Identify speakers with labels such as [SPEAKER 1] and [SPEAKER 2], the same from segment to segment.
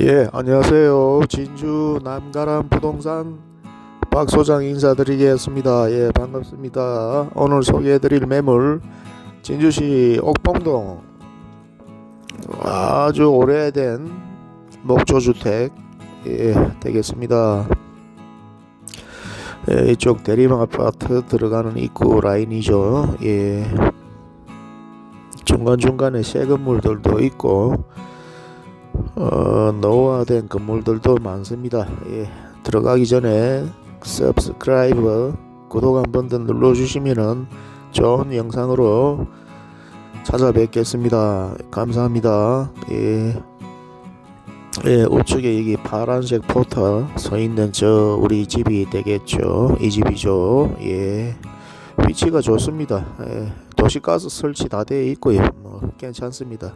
[SPEAKER 1] 예, 안녕하세요. 진주 남가람 부동산 박 소장 인사드리겠습니다. 예, 반갑습니다. 오늘 소개해드릴 매물 진주시 옥봉동 아주 오래된 목조주택 예, 되겠습니다. 예, 이쪽 대림 아파트 들어가는 입구 라인이죠. 예, 중간 중간에 새 건물들도 있고. 어, 노후화된 건물들도 많습니다. 예, 들어가기 전에 subscribe 구독 한 번 더 눌러주시면은 좋은 영상으로 찾아뵙겠습니다. 감사합니다. 예, 예, 우측에 여기 파란색 포터 서 있는 저 우리 집이 되겠죠. 이 집이죠. 예, 위치가 좋습니다. 예, 도시가스 설치 다 되어 있고요. 뭐 괜찮습니다.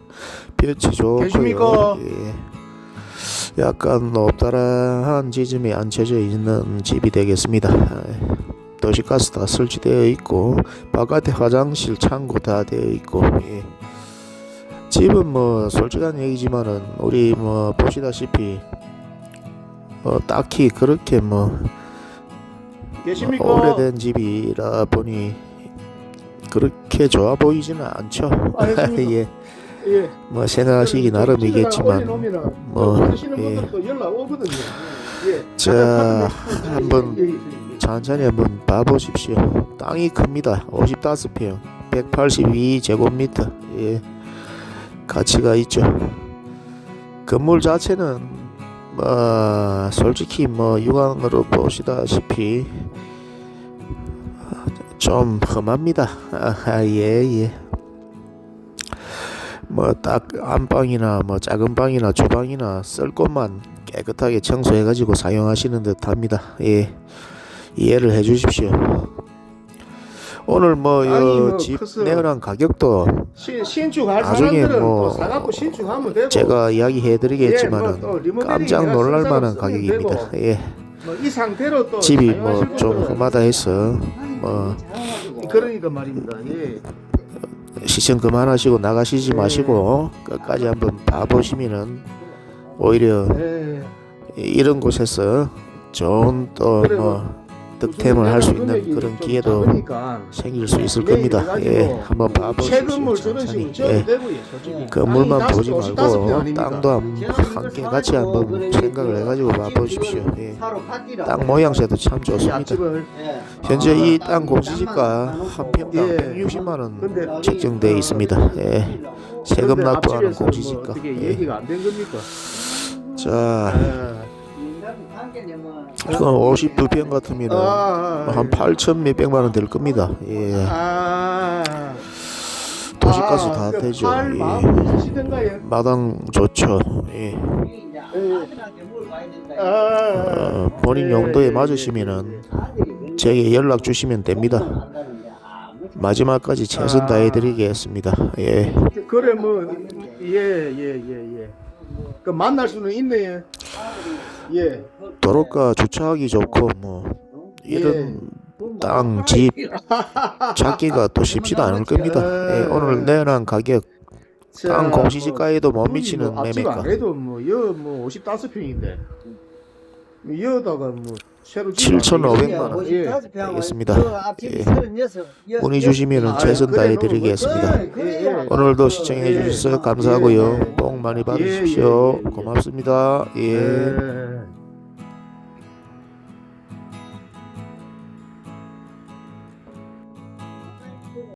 [SPEAKER 1] 볕이 좋고요.
[SPEAKER 2] 계십니까?
[SPEAKER 1] 예. 약간 높다란 지점에 앉혀져 있는 집이 되겠습니다. 예. 도시가스 다 설치되어 있고 바깥에 화장실, 창고 다 되어 있고 예. 집은 뭐 솔직한 얘기지만은 우리 뭐 보시다시피 뭐 딱히 그렇게 뭐
[SPEAKER 2] 계십니까?
[SPEAKER 1] 오래된 집이라 보니 그렇게 좋아 보이지는 않죠. 예,
[SPEAKER 2] 예.
[SPEAKER 1] 뭐 생각하시기 나름이겠지만 뭐, 예.
[SPEAKER 2] 예.
[SPEAKER 1] 자, 한번. 천천히 한번 봐보십시오. 땅이 큽니다. 55평, 182제곱미터. 예, 가치가 있죠. 건물 자체는 뭐 솔직히 뭐 육안으로 보시다시피 좀 험합니다. 아, 예, 예. 뭐 딱 안방이나 뭐 작은 방이나 주방이나 쓸 곳만 깨끗하게 청소해가지고 사용하시는 듯 합니다. 예, 이해를 해 주십시오. 오늘
[SPEAKER 2] 아니,
[SPEAKER 1] 뭐집
[SPEAKER 2] 뭐 커서-
[SPEAKER 1] 내어난 가격도
[SPEAKER 2] 신, 신축할
[SPEAKER 1] 나중에 뭐
[SPEAKER 2] 되고
[SPEAKER 1] 제가 이야기해 드리겠지만은
[SPEAKER 2] 예, 뭐또 리모델링
[SPEAKER 1] 깜짝 놀랄
[SPEAKER 2] 쓸
[SPEAKER 1] 만한 가격입니다.
[SPEAKER 2] 되고,
[SPEAKER 1] 예,
[SPEAKER 2] 뭐 이 상태로 또
[SPEAKER 1] 집이 뭐 좀 험하다 해서 뭐
[SPEAKER 2] 그러니까 말입니다. 예.
[SPEAKER 1] 시청 그만하시고 나가시지
[SPEAKER 2] 예.
[SPEAKER 1] 마시고 끝까지 한번 봐보시면은 오히려
[SPEAKER 2] 예.
[SPEAKER 1] 이런 곳에서 좋은 또
[SPEAKER 2] 그래,
[SPEAKER 1] 뭐 득템을 할 수 있는 그런
[SPEAKER 2] 좀
[SPEAKER 1] 기회도 생길 수 있을
[SPEAKER 2] 네,
[SPEAKER 1] 겁니다. 예, 한번 봐보십시오. 천천히. 예, 건물만
[SPEAKER 2] 땅이
[SPEAKER 1] 보지 말고? 땅도 한- 함께 같이 한번 생각을 해가지고 봐보십시오. 예, 땅 모양새도 참 좋습니다.
[SPEAKER 2] 앞집을
[SPEAKER 1] 현재 이 땅 공시지가 한 평당
[SPEAKER 2] 예.
[SPEAKER 1] 160만 원
[SPEAKER 2] 근데
[SPEAKER 1] 책정되어 있습니다. 예, 세금 납부하는
[SPEAKER 2] 뭐
[SPEAKER 1] 공시지가. 예. 자,
[SPEAKER 2] 예.
[SPEAKER 1] 이건 52평 같으면은
[SPEAKER 2] 아,
[SPEAKER 1] 한 8천 몇백만 원 될 겁니다. 예,
[SPEAKER 2] 아,
[SPEAKER 1] 도시가스
[SPEAKER 2] 아, 다그
[SPEAKER 1] 되죠.
[SPEAKER 2] 팔
[SPEAKER 1] 예. 마당 좋죠. 예.
[SPEAKER 2] 아,
[SPEAKER 1] 어, 본인 용도에 맞으시면은 제게 연락 주시면 됩니다. 마지막까지 최선 다해드리겠습니다. 예.
[SPEAKER 2] 그래 뭐 예 예 예 예, 예. 그 만날 수는 있네요. 예.
[SPEAKER 1] 도로가 주차하기 좋고 뭐 이런 땅, 집 찾기가 또 쉽지도 않을 겁니다. 예, 오늘 내놓은 가격 땅 공시지가에도 못 미치는 매매가
[SPEAKER 2] 그래도 뭐여뭐 55평인데 여다가 뭐
[SPEAKER 1] 7,500만 원.
[SPEAKER 2] 예.
[SPEAKER 1] 알겠습니다. 예.
[SPEAKER 3] 문의
[SPEAKER 1] 문의 주시면 최선 다해 드리겠습니다.
[SPEAKER 2] 예, 예.
[SPEAKER 1] 오늘도 시청해 주셔서 감사하고요. 복 많이 받으십시오. 고맙습니다. 예.
[SPEAKER 2] 예.